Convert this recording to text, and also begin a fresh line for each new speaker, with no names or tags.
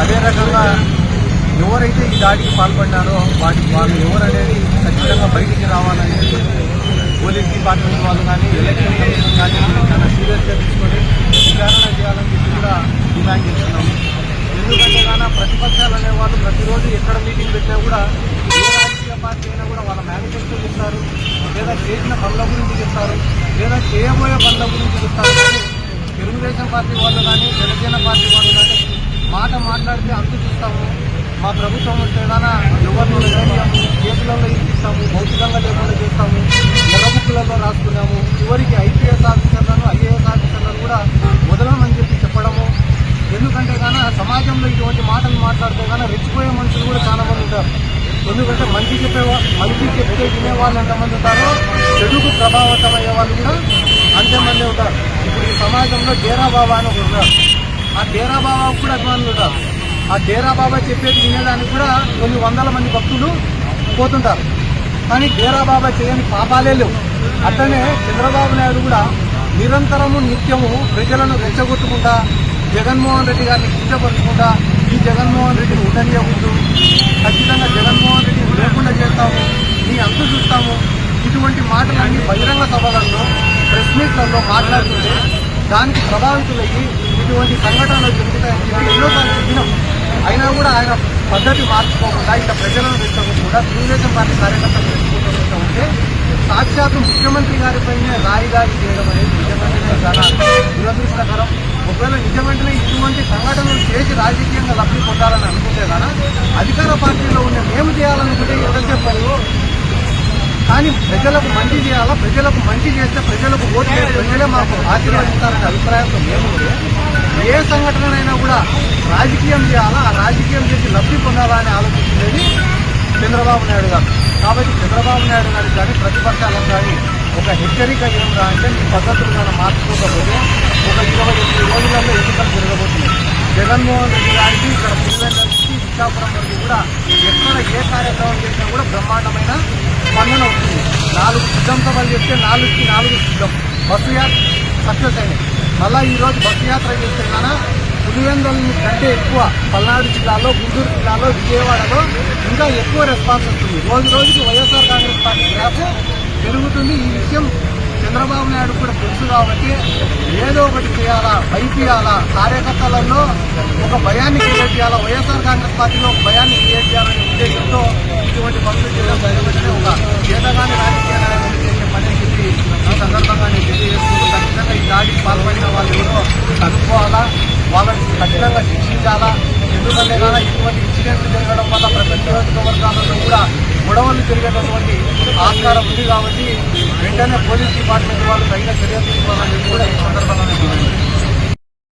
అదే రకంగా ఎవరైతే ఈ దాడికి పాల్పడ్డారో వాటి వాళ్ళు ఎవరనేది ఖచ్చితంగా బయటికి రావాలని పోలీస్ డిపార్ట్మెంట్ వాళ్ళు కానీ ఎలక్షన్ కమిషన్ కానీ చాలా సీరియస్గా తీసుకొని విచారణ చేయాలని చెప్పి కూడా డిమాండ్ చేస్తున్నాము. ఎందుకంటే కానీ ప్రతిపక్షాలు అనేవాళ్ళు ప్రతిరోజు ఎక్కడ మీటింగ్ పెట్టినా కూడా ఏ రాజకీయ పార్టీ అయినా కూడా వాళ్ళ మేనిఫెస్టో చెప్తారు లేదా చేసిన పనుల గురించి చెప్తారు లేదా చేయబోయే పనుల గురించి చెప్తారు. తెలుగుదేశం పార్టీ వాళ్ళు కానీ జనసేన పార్టీ గాన మనుషులు కూడా చాలా మంది ఉంటారు. ఎందుకంటే మంచి చెప్పే మంచి చెప్తే వినేవాళ్ళు ఎంతమంది ఉంటారో చెడుకు ప్రభావితం అయ్యే వాళ్ళు కూడా అంతమంది ఉంటారు. ఇప్పుడు ఈ సమాజంలో డేరా బాబా అని ఒకరు ఆ డేరా బాబా కూడా అభిమానులు ఉంటారు. ఆ డేరా బాబా చెప్పేది వినేదానికి కూడా కొన్ని వందల మంది భక్తులు పోతుంటారు. కానీ డేరా బాబా చేయని పాపాలే లేవు. అట్లనే చంద్రబాబు నాయుడు కూడా నిరంతరము నిత్యము ప్రజలను రెచ్చగొట్టుకుంటా జగన్మోహన్ రెడ్డి గారిని కించపరుచుకుంటా ఈ జగన్మోహన్ రెడ్డిని ఉండనియకూడదు. ఖచ్చితంగా జగన్మోహన్ రెడ్డిని లేకుండా చేస్తాము. నీ అంతు చూస్తాము. ఇటువంటి మాటలన్నీ బహిరంగ సభలలో ప్రెస్ మీట్లలో మాట్లాడుతుంటే దానికి ప్రభావితులయ్యి ఇటువంటి సంఘటనలు జరుగుతాయని చెప్పి ఎన్నోసార్లు చెప్పినాం. అయినా కూడా ఆయన పద్ధతి మార్చుకోకుండా ఇంకా ప్రజలను కూడా తెలుగుదేశం పార్టీ కార్యకర్తలు రెచ్చగొట్టుకుంటూ ఉంటే సాక్షాత్తు ముఖ్యమంత్రి గారిపైనే రాయిదారి చేయడం అనేది నిజంగానే చాలా దురదృష్టకరం. ఒకవేళ నిజమంటేనే ఇటువంటి సంఘటనలు రాజకీయంగా లబ్ధి పొందాలని అనుకుంటే కదా అధికార పార్టీలో ఉన్న మేము చేయాలనుకుంటే ఎవరు చెప్పారు? కానీ ప్రజలకు మంచి చేయాలా? ప్రజలకు మంచి చేస్తే ప్రజలకు ఓటు ప్రజలే మాకు ఆశీర్వదిస్తారనే అభిప్రాయంతో మేము ఏ సంఘటనైనా కూడా రాజకీయం చేయాలా? ఆ రాజకీయం చేసి లబ్ధి పొందాలా అని ఆలోచించేది చంద్రబాబు నాయుడు గారు. కాబట్టి చంద్రబాబు నాయుడు గారికి కానీ ప్రతిపక్షాలకు కానీ ఒక హెచ్చరిక ఏమిరా అంటే మీ పద్ధతులు కానీ మార్చుకోకపోతే ఒక ఇరవై జగన్మోహన్ రెడ్డి గారికి ఇక్కడ పులివెందుల నుంచి వరకు కూడా ఎక్కడ ఏ కార్యక్రమం చేసినా కూడా బ్రహ్మాండమైన స్పందన వస్తుంది. నాలుగు సిద్ధం సభలు నాలుగుకి నాలుగు సిద్ధం. బస్సు యాత్ర సక్సెస్ అయినాయి మళ్ళా ఈరోజు బస్సు యాత్ర చేస్తే పులివెందుల కంటే ఎక్కువ పల్నాడు జిల్లాలో గుంటూరు జిల్లాలో విజయవాడలో ఇంకా ఎక్కువ రెస్పాన్స్ వస్తుంది. రోజు రోజుకి వైఎస్ఆర్ కాంగ్రెస్ పార్టీ గ్రాఫ్ పెరుగుతుంది. ఈ విషయం చంద్రబాబు నాయుడు కూడా తెలుసు కాబట్టి ఏదో ఒకటి చేయాలా భయపీయాలా? కార్యకర్తలలో ఒక భయాన్ని క్రియేట్ చేయాలా? వైఎస్ఆర్ కాంగ్రెస్ పార్టీలో ఒక భయాన్ని క్రియేట్ చేయాలనే ఉద్దేశంతో ఇటువంటి పనులు చేయడం బయటపెట్టిన ఒక చేతగాని రాజకీయ నాయకులు చేసే పని చెప్పి ఆ సందర్భంగా నేను తెలియజేసుకుంటూ ఖచ్చితంగా ఈ దాడికి పాల్పడిన వాళ్ళు ఎవరో కనుక్కోవాలా వాళ్ళని ఖచ్చితంగా శిక్షించాలా? ఎందుకంటే కానీ ఇటువంటి ఇన్సిడెంట్లు జరగడం వల్ల ప్రతి నియోజకవర్గాలలో కూడా గొడవలు జరిగేటటువంటి ఆస్కారం ఉంది కాబట్టి వెంటనే పోలీస్ డిపార్ట్మెంట్ వాళ్ళు తగిన చర్య తీసుకోవాలని కూడా ఈ సందర్భంగా